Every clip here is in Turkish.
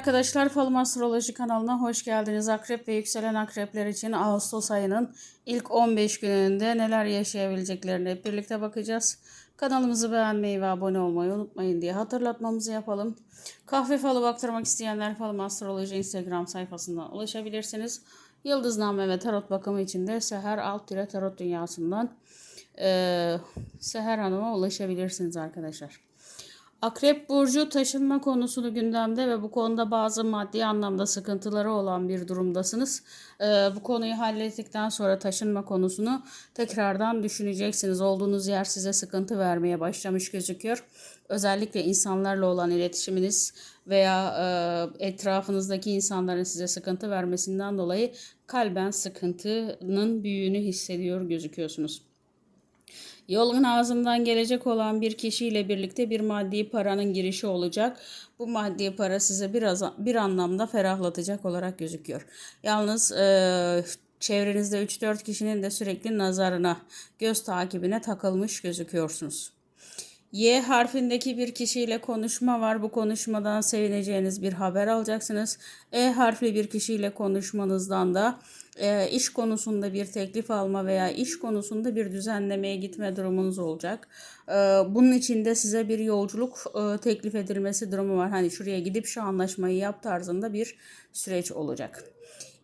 arkadaşlar Falım Astroloji kanalına hoş geldiniz. Akrep ve yükselen akrepler için Ağustos ayının ilk 15 gününde neler yaşayabileceklerini hep birlikte bakacağız. Kanalımızı beğenmeyi ve abone olmayı unutmayın diye hatırlatmamızı yapalım. Kahve falı baktırmak isteyenler Falım Astroloji Instagram sayfasından ulaşabilirsiniz. Yıldızname ve tarot bakımı için de Seher Alt Tarot Dünyası'ndan eee Seher Hanım'a ulaşabilirsiniz arkadaşlar. Akrep burcu taşınma konusunu gündemde ve bu konuda bazı maddi anlamda sıkıntıları olan bir durumdasınız. Ee, bu konuyu hallettikten sonra taşınma konusunu tekrardan düşüneceksiniz. Olduğunuz yer size sıkıntı vermeye başlamış gözüküyor. Özellikle insanlarla olan iletişiminiz veya e, etrafınızdaki insanların size sıkıntı vermesinden dolayı kalben sıkıntının büyüğünü hissediyor gözüküyorsunuz. Yolun ağzından gelecek olan bir kişiyle birlikte bir maddi paranın girişi olacak. Bu maddi para size biraz bir anlamda ferahlatacak olarak gözüküyor. Yalnız e, çevrenizde 3-4 kişinin de sürekli nazarına, göz takibine takılmış gözüküyorsunuz. Y harfindeki bir kişiyle konuşma var. Bu konuşmadan sevineceğiniz bir haber alacaksınız. E harfli bir kişiyle konuşmanızdan da e, iş konusunda bir teklif alma veya iş konusunda bir düzenlemeye gitme durumunuz olacak. E, bunun için de size bir yolculuk e, teklif edilmesi durumu var. Hani şuraya gidip şu anlaşmayı yap tarzında bir süreç olacak.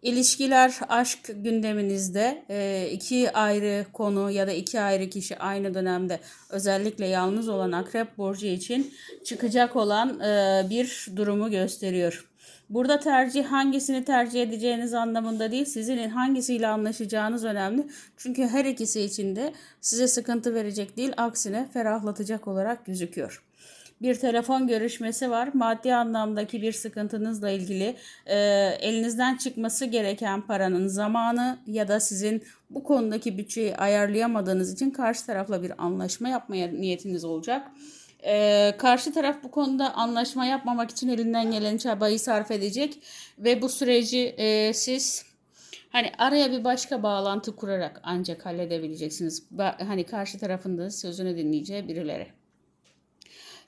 İlişkiler, aşk gündeminizde e, iki ayrı konu ya da iki ayrı kişi aynı dönemde özellikle yalnız olan akrep burcu için çıkacak olan e, bir durumu gösteriyor. Burada tercih hangisini tercih edeceğiniz anlamında değil, sizin hangisiyle anlaşacağınız önemli. Çünkü her ikisi için de size sıkıntı verecek değil, aksine ferahlatacak olarak gözüküyor bir telefon görüşmesi var. Maddi anlamdaki bir sıkıntınızla ilgili e, elinizden çıkması gereken paranın zamanı ya da sizin bu konudaki bütçeyi ayarlayamadığınız için karşı tarafla bir anlaşma yapmaya niyetiniz olacak. Ee, karşı taraf bu konuda anlaşma yapmamak için elinden gelen çabayı sarf edecek ve bu süreci e, siz hani araya bir başka bağlantı kurarak ancak halledebileceksiniz. Ba- hani karşı tarafın da sözünü dinleyeceği birileri.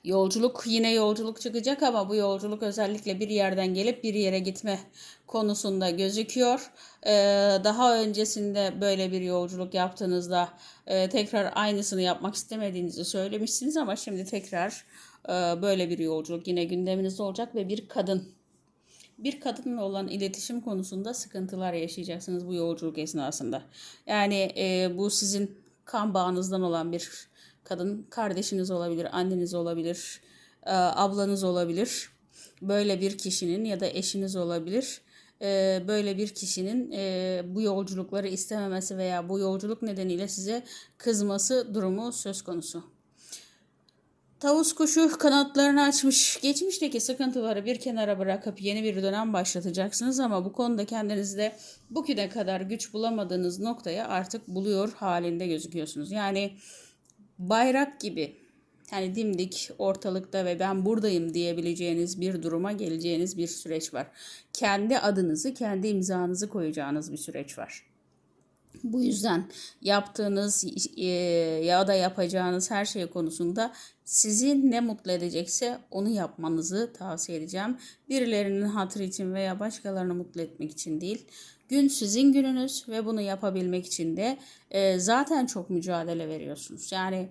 Yolculuk yine yolculuk çıkacak ama bu yolculuk özellikle bir yerden gelip bir yere gitme konusunda gözüküyor. Ee, daha öncesinde böyle bir yolculuk yaptığınızda e, tekrar aynısını yapmak istemediğinizi söylemişsiniz ama şimdi tekrar e, böyle bir yolculuk yine gündeminizde olacak ve bir kadın bir kadınla olan iletişim konusunda sıkıntılar yaşayacaksınız bu yolculuk esnasında. Yani e, bu sizin kan bağınızdan olan bir kadın kardeşiniz olabilir, anneniz olabilir, e, ablanız olabilir. Böyle bir kişinin ya da eşiniz olabilir. E, böyle bir kişinin e, bu yolculukları istememesi veya bu yolculuk nedeniyle size kızması durumu söz konusu. Tavus kuşu kanatlarını açmış. Geçmişteki sıkıntıları bir kenara bırakıp yeni bir dönem başlatacaksınız ama bu konuda kendinizde bugüne kadar güç bulamadığınız noktaya artık buluyor halinde gözüküyorsunuz. Yani bayrak gibi yani dimdik ortalıkta ve ben buradayım diyebileceğiniz bir duruma geleceğiniz bir süreç var. Kendi adınızı, kendi imzanızı koyacağınız bir süreç var. Bu yüzden yaptığınız e, ya da yapacağınız her şey konusunda sizi ne mutlu edecekse onu yapmanızı tavsiye edeceğim. Birilerinin hatırı için veya başkalarını mutlu etmek için değil. Gün sizin gününüz ve bunu yapabilmek için de e, zaten çok mücadele veriyorsunuz. Yani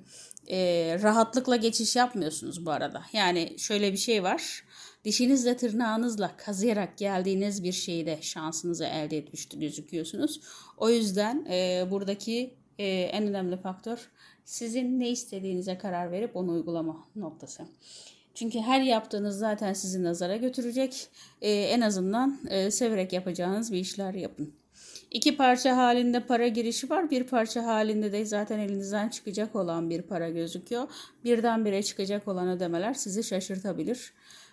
e, rahatlıkla geçiş yapmıyorsunuz bu arada. Yani şöyle bir şey var. Dişinizle tırnağınızla kazıyarak geldiğiniz bir şeyi de şansınızı elde etmiş gözüküyorsunuz. O yüzden e, buradaki e, en önemli faktör sizin ne istediğinize karar verip onu uygulama noktası. Çünkü her yaptığınız zaten sizi nazara götürecek. E, en azından e, severek yapacağınız bir işler yapın. İki parça halinde para girişi var. Bir parça halinde de zaten elinizden çıkacak olan bir para gözüküyor. Birdenbire çıkacak olan ödemeler sizi şaşırtabilir.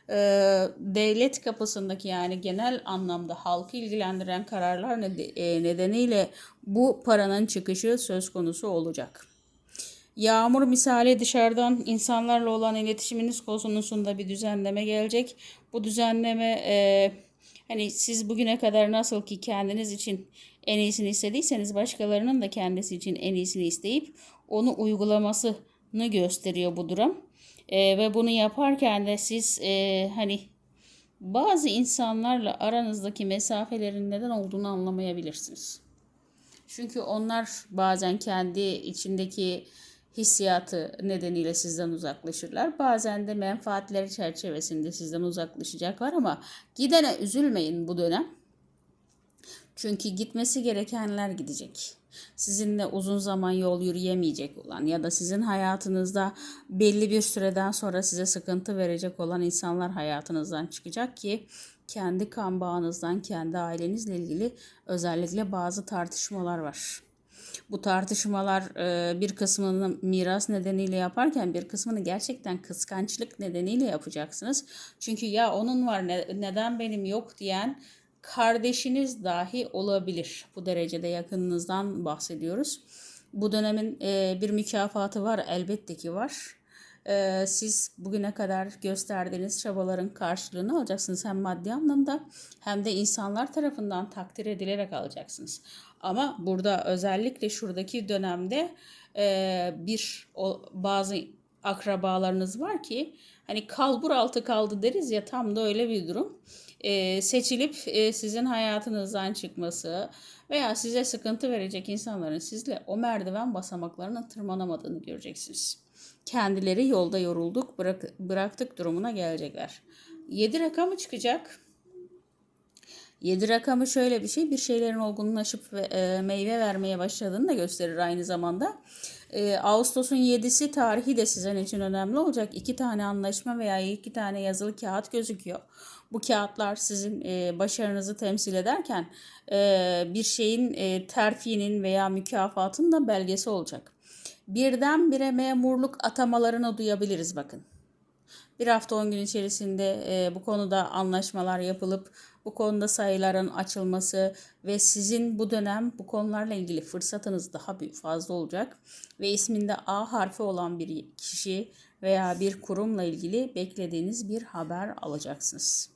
Ee, devlet kapısındaki yani genel anlamda halkı ilgilendiren kararlar e, nedeniyle bu paranın çıkışı söz konusu olacak. Yağmur misali dışarıdan insanlarla olan iletişiminiz konusunda bir düzenleme gelecek. Bu düzenleme e, hani siz bugüne kadar nasıl ki kendiniz için en iyisini istediyseniz başkalarının da kendisi için en iyisini isteyip onu uygulamasını gösteriyor bu durum. E, ve bunu yaparken de siz e, hani bazı insanlarla aranızdaki mesafelerin neden olduğunu anlamayabilirsiniz. Çünkü onlar bazen kendi içindeki hissiyatı nedeniyle sizden uzaklaşırlar. Bazen de menfaatleri çerçevesinde sizden uzaklaşacaklar ama gidene üzülmeyin bu dönem. Çünkü gitmesi gerekenler gidecek. Sizinle uzun zaman yol yürüyemeyecek olan ya da sizin hayatınızda belli bir süreden sonra size sıkıntı verecek olan insanlar hayatınızdan çıkacak ki kendi kan bağınızdan, kendi ailenizle ilgili özellikle bazı tartışmalar var. Bu tartışmalar e, bir kısmını miras nedeniyle yaparken bir kısmını gerçekten kıskançlık nedeniyle yapacaksınız. Çünkü ya onun var neden benim yok diyen kardeşiniz dahi olabilir. Bu derecede yakınınızdan bahsediyoruz. Bu dönemin e, bir mükafatı var elbette ki var. E, siz bugüne kadar gösterdiğiniz çabaların karşılığını alacaksınız. Hem maddi anlamda hem de insanlar tarafından takdir edilerek alacaksınız. Ama burada özellikle şuradaki dönemde e, bir o, bazı akrabalarınız var ki hani kalbur altı kaldı deriz ya tam da öyle bir durum e, seçilip e, sizin hayatınızdan çıkması veya size sıkıntı verecek insanların sizle o merdiven basamaklarına tırmanamadığını göreceksiniz. Kendileri yolda yorulduk, bırak, bıraktık durumuna gelecekler. 7 rakamı çıkacak. 7 rakamı şöyle bir şey, bir şeylerin olgunlaşıp e, meyve vermeye başladığını da gösterir aynı zamanda. E, Ağustos'un 7'si tarihi de sizin için önemli olacak. İki tane anlaşma veya iki tane yazılı kağıt gözüküyor. Bu kağıtlar sizin e, başarınızı temsil ederken e, bir şeyin e, terfinin veya mükafatın da belgesi olacak. Birdenbire memurluk atamalarını duyabiliriz bakın. Bir hafta 10 gün içerisinde e, bu konuda anlaşmalar yapılıp bu konuda sayıların açılması ve sizin bu dönem bu konularla ilgili fırsatınız daha büyük fazla olacak ve isminde A harfi olan bir kişi veya bir kurumla ilgili beklediğiniz bir haber alacaksınız.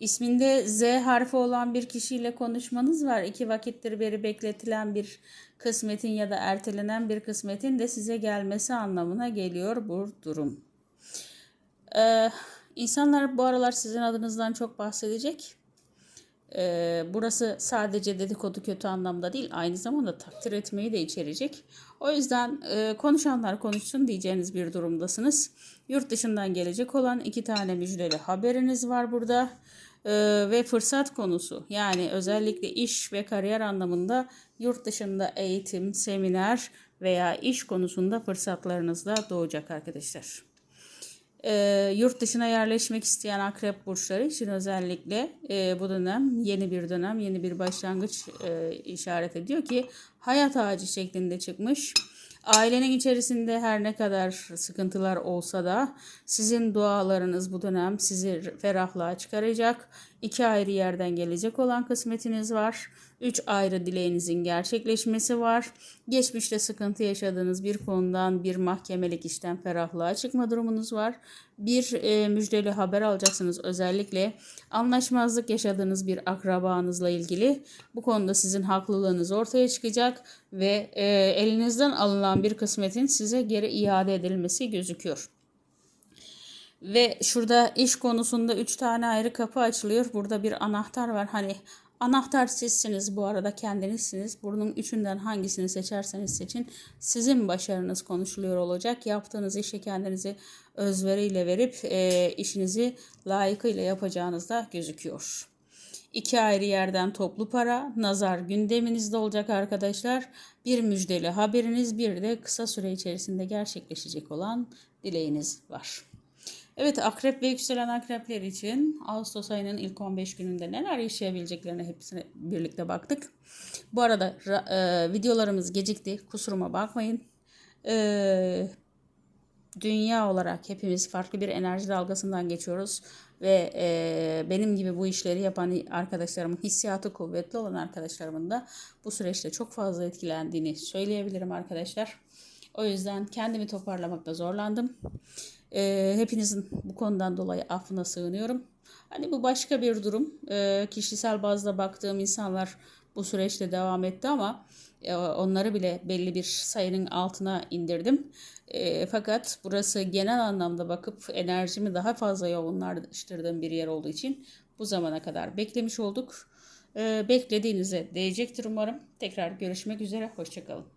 İsminde Z harfi olan bir kişiyle konuşmanız var. İki vakittir beri bekletilen bir kısmetin ya da ertelenen bir kısmetin de size gelmesi anlamına geliyor bu durum. Ee, insanlar bu aralar sizin adınızdan çok bahsedecek. Ee, burası sadece dedikodu kötü anlamda değil, aynı zamanda takdir etmeyi de içerecek. O yüzden e, konuşanlar konuşsun diyeceğiniz bir durumdasınız. Yurt dışından gelecek olan iki tane müjdeli haberiniz var burada. Ee, ve fırsat konusu yani özellikle iş ve kariyer anlamında yurt dışında eğitim, seminer veya iş konusunda fırsatlarınız da doğacak arkadaşlar. E, yurt dışına yerleşmek isteyen akrep burçları için özellikle e, bu dönem yeni bir dönem, yeni bir başlangıç e, işaret ediyor ki hayat ağacı şeklinde çıkmış. Ailenin içerisinde her ne kadar sıkıntılar olsa da sizin dualarınız bu dönem sizi ferahlığa çıkaracak. İki ayrı yerden gelecek olan kısmetiniz var. Üç ayrı dileğinizin gerçekleşmesi var. Geçmişte sıkıntı yaşadığınız bir konudan bir mahkemelik işten ferahlığa çıkma durumunuz var. Bir e, müjdeli haber alacaksınız özellikle anlaşmazlık yaşadığınız bir akrabanızla ilgili. Bu konuda sizin haklılığınız ortaya çıkacak ve e, elinizden alınan bir kısmetin size geri iade edilmesi gözüküyor. Ve şurada iş konusunda 3 tane ayrı kapı açılıyor. Burada bir anahtar var. Hani anahtar sizsiniz bu arada kendinizsiniz. Bunun üçünden hangisini seçerseniz seçin. Sizin başarınız konuşuluyor olacak. Yaptığınız işe kendinizi özveriyle verip e, işinizi layıkıyla yapacağınız da gözüküyor. İki ayrı yerden toplu para, nazar gündeminizde olacak arkadaşlar. Bir müjdeli haberiniz, bir de kısa süre içerisinde gerçekleşecek olan dileğiniz var. Evet akrep ve yükselen akrepler için Ağustos ayının ilk 15 gününde neler yaşayabileceklerine hepsine birlikte baktık. Bu arada e, videolarımız gecikti kusuruma bakmayın. E, dünya olarak hepimiz farklı bir enerji dalgasından geçiyoruz ve e, benim gibi bu işleri yapan arkadaşlarımın hissiyatı kuvvetli olan arkadaşlarımın da bu süreçte çok fazla etkilendiğini söyleyebilirim arkadaşlar. O yüzden kendimi toparlamakta zorlandım. E, hepinizin bu konudan dolayı affına sığınıyorum. Hani bu başka bir durum. E, kişisel bazda baktığım insanlar bu süreçte devam etti ama e, onları bile belli bir sayının altına indirdim. E, fakat burası genel anlamda bakıp enerjimi daha fazla yoğunlaştırdığım bir yer olduğu için bu zamana kadar beklemiş olduk. E, beklediğinize değecektir umarım. Tekrar görüşmek üzere. Hoşçakalın.